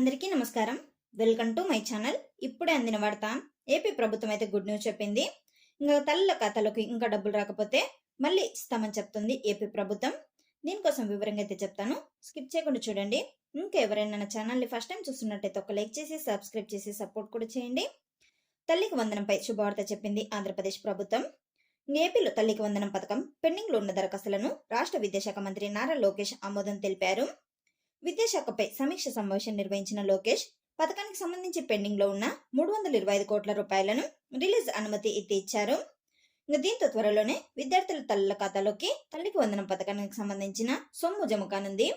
అందరికీ నమస్కారం. Welcome to my channel. ఇప్పుడే అందిన వార్త ఏపీ ప్రభుత్వం అయితే గుడ్ న్యూస్ చెప్పింది. ఇంకా తల్లుల ఖాతాలోకి ఇంకా డబ్బులు రాకపోతే మళ్ళీ ఇస్తామని చెప్తుంది ఏపీ ప్రభుత్వం. దీనికోసం వివరంగా అయితే చెప్తాను. స్కిప్ చేయకుండా చూడండి. ఇంకా ఎవరైనా నా ఛానల్ని ఫస్ట్ టైం చూస్తున్నట్టయితే ఒక లైక్ చేసి సబ్స్క్రైబ్ చేసి సపోర్ట్ కూడా చేయండి. తల్లికి వందనంపై శుభవార్త చెప్పింది ఆంధ్రప్రదేశ్ ప్రభుత్వం. ఏపీలో తల్లికి వందనం పథకం పెండింగ్లో ఉన్న దరఖాస్తులను రాష్ట్ర విద్యాశాఖ మంత్రి నారా లోకేష్ ఆమోదం తెలిపారు. విద్యాశాఖపై సమీక్ష సమావేశం నిర్వహించిన లోకేష్ పథకానికి సంబంధించి పెండింగ్లో ఉన్న మూడు వందల ఇరవై ఐదు కోట్ల రూపాయలను రిలీజ్ అనుమతి ఎత్తి ఇచ్చారు దీంతో త్వరలోనే విద్యార్థుల తల్లుల ఖాతాలోకి తల్లికి వందనం పథకానికి సంబంధించిన సొమ్ము జమ కానుంది.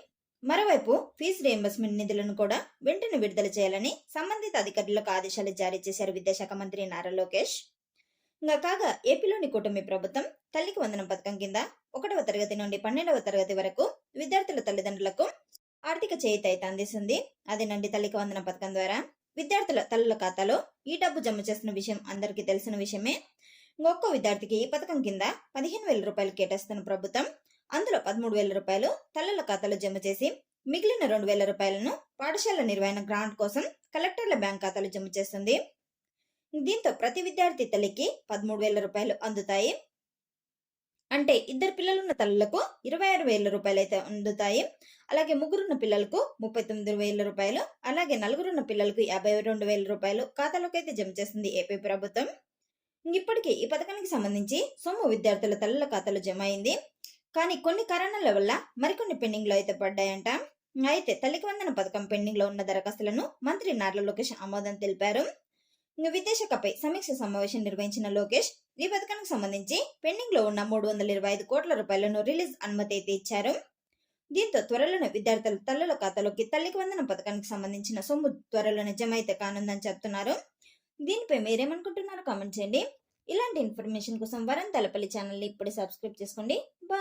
మరోవైపు ఫీజు రియంబర్స్మెంట్ నిధులను కూడా వెంటనే విడుదల చేయాలని సంబంధిత అధికారులకు ఆదేశాలు జారీ చేశారు విద్యాశాఖ మంత్రి నారా లోకేష్. ఇంకా కాగా ఏపీలోని కూటమి ప్రభుత్వం తల్లికి వందనం పథకం కింద ఒకటవ తరగతి నుండి పన్నెండవ తరగతి వరకు విద్యార్థుల తల్లిదండ్రులకు ఆర్థిక చేయిత అయితే అందిస్తుంది అదేనండి తల్లికి వందన పథకం ద్వారా. విద్యార్థుల తల్లుల ఖాతాలో ఈ డబ్బు జమ చేస్తున్న విషయం అందరికీ తెలిసిన విషయమే. ఒక్కో విద్యార్థికి ఈ పథకం కింద పదిహేను వేల రూపాయలు కేటాయిస్తున్న ప్రభుత్వం అందులో పదమూడు వేల రూపాయలు తల్లుల ఖాతాలో జమ చేసి మిగిలిన రెండు వేల రూపాయలను పాఠశాల నిర్వహణ గ్రాంట్ కోసం కలెక్టర్ల బ్యాంక్ ఖాతాలో జమ చేస్తుంది దీంతో ప్రతి విద్యార్థి తల్లికి పదమూడు వేల రూపాయలు అందుతాయి. అంటే ఇద్దరు పిల్లలున్న తల్లులకు ఇరవై ఆరు వేల రూపాయలు అయితే అందుతాయి. అలాగే ముగ్గురున్న పిల్లలకు ముప్పై తొమ్మిది వేల రూపాయలు అలాగే నలుగురున్న పిల్లలకు యాభై రెండు వేల రూపాయలు ఖాతాలోకి అయితే జమ చేస్తుంది ఏపీ ప్రభుత్వం. ఇప్పటికీ ఈ పథకానికి సంబంధించి సొమ్ము విద్యార్థుల తల్లుల ఖాతాలో జమ అయింది. కానీ కొన్ని కారణాల వల్ల మరికొన్ని పెండింగ్లు అయితే పడ్డాయంట. అయితే తల్లికి వందన పథకం పెండింగ్లో ఉన్న దరఖాస్తులను మంత్రి నార్ల లోకేష్ ఆమోదం తెలిపారు. విదేశకపై సమీక్ష సమావేశం నిర్వహించిన లోకేష్ ఈ పథకానికి సంబంధించి పెండింగ్లో ఉన్న మూడు వందల ఇరవై ఐదు కోట్ల రూపాయలను రిలీజ్ అనుమతి అయితే ఇచ్చారు. దీంతో త్వరలోనే విద్యార్థుల తల్లుల ఖాతాలోకి తల్లికి వందన పథకానికి సంబంధించిన సొమ్ము త్వరలోనే జమ అయితే కానుందని చెప్తున్నారు. దీనిపై మీరేమనుకుంటున్నారో కామెంట్ చేయండి. ఇలాంటి ఇన్ఫర్మేషన్ కోసం వరం తలపల్లి ఛానల్ని ఇప్పుడే సబ్స్క్రైబ్ చేసుకోండి.